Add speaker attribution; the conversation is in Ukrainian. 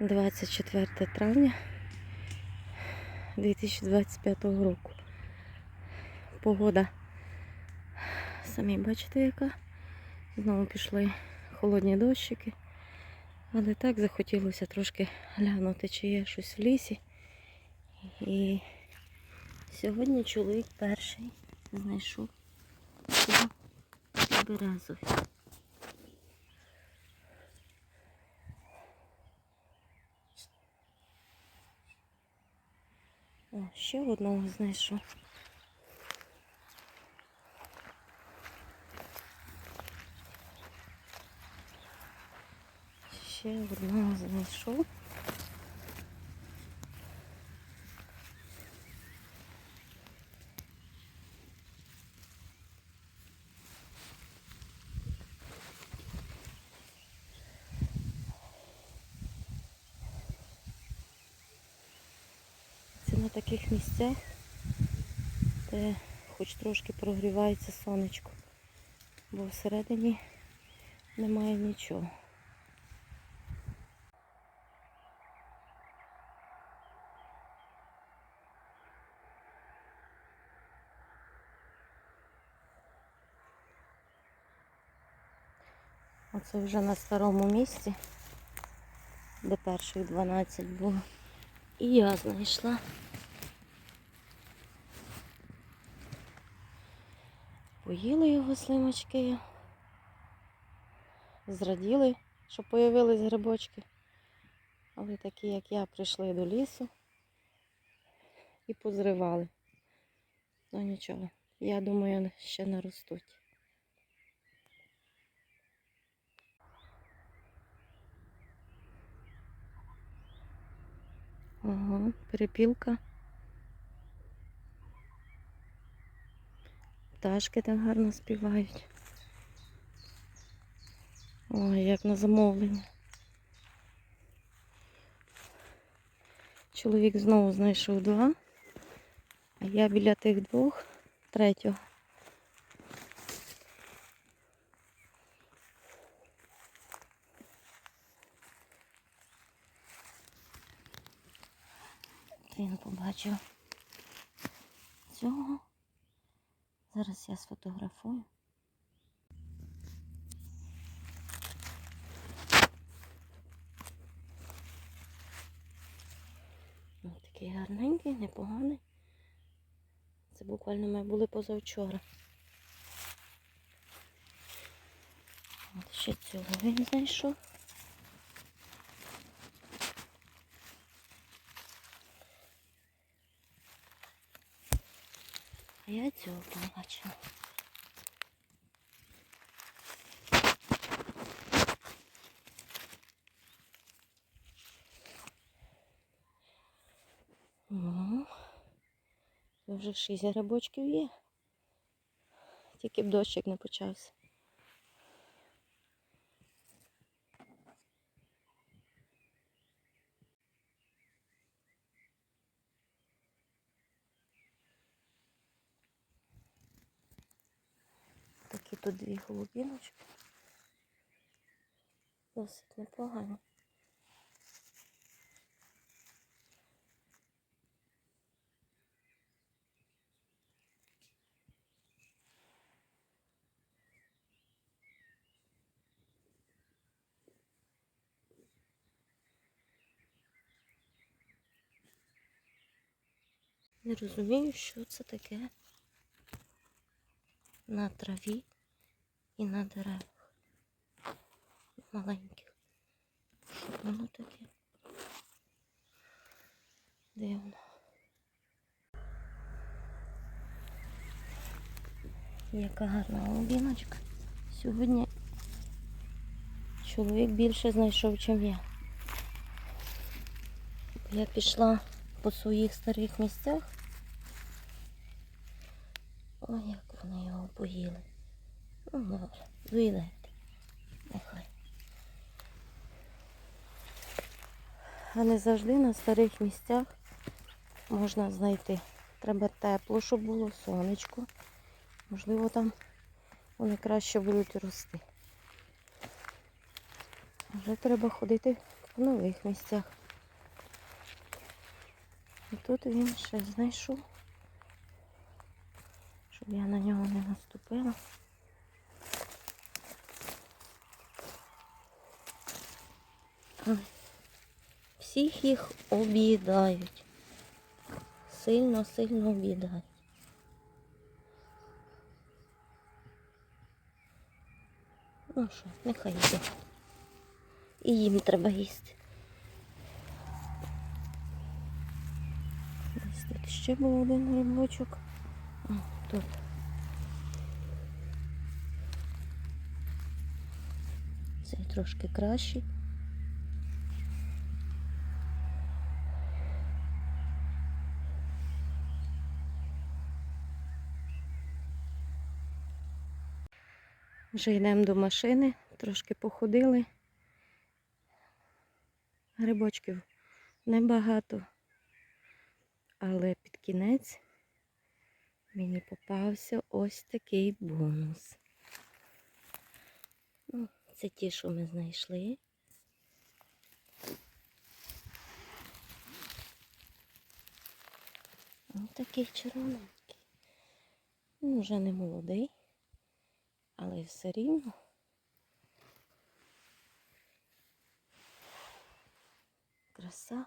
Speaker 1: 24 травня 2025 року. Погода, самі бачите, яка. Знову пішли холодні дощики. Але так захотілося трошки глянути, чи є щось в лісі. І сьогодні чоловік перший знайшов березові. Ще одного знайшов. Ще одного знайшов. На таких місцях, де хоч трошки прогрівається сонечко, бо всередині немає нічого. Оце вже на старому місці, де перших 12 було. І я знайшла. Поїли його слимачки. Зраділи, що появились грибочки. Але такі, як я, прийшли до лісу і позривали. Ну нічого, я думаю, ще наростуть. Ага, перепілка. Пташки так гарно співають. Ой, як на замовлення. Чоловік знову знайшов два, а я біля тих двох третього. Він побачив цього. Зараз я сфотографую. Ось такий гарненький, непоганий. Це буквально ми були позавчора. От ще цього він знайшов. А я цього побачила. Ну, вже шість грибочків є. Тільки б дощик не почався. Такі тут дві голубіночки. Досить непогані. Не розумію, що це таке на траві і на деревах. Маленьких. Що воно таке? Дивно. Яка гарна голубіночка. Сьогодні чоловік більше знайшов, чим я. Я пішла по своїх старих місцях. Ой, як вони його поїли. Ну, добре, доїдайте. Нехай. А не завжди на старих місцях можна знайти. Треба тепло, щоб було сонечко. Можливо, там вони краще будуть рости. Вже треба ходити по нових місцях. І тут він ще знайшов, щоб я на нього не наступила. Всіх їх об'їдають. Сильно-сильно об'їдають. Ну що, нехай йде. І їм треба їсти. Ось тут ще був один грибочок. Тут. Цей трошки кращий. Вже йдемо до машини, трошки походили. Грибочків небагато, але під кінець мені попався ось такий бонус. Ну, це ті, що ми знайшли. Ось такий червоненький. Він вже не молодий, але все рівно. Краса.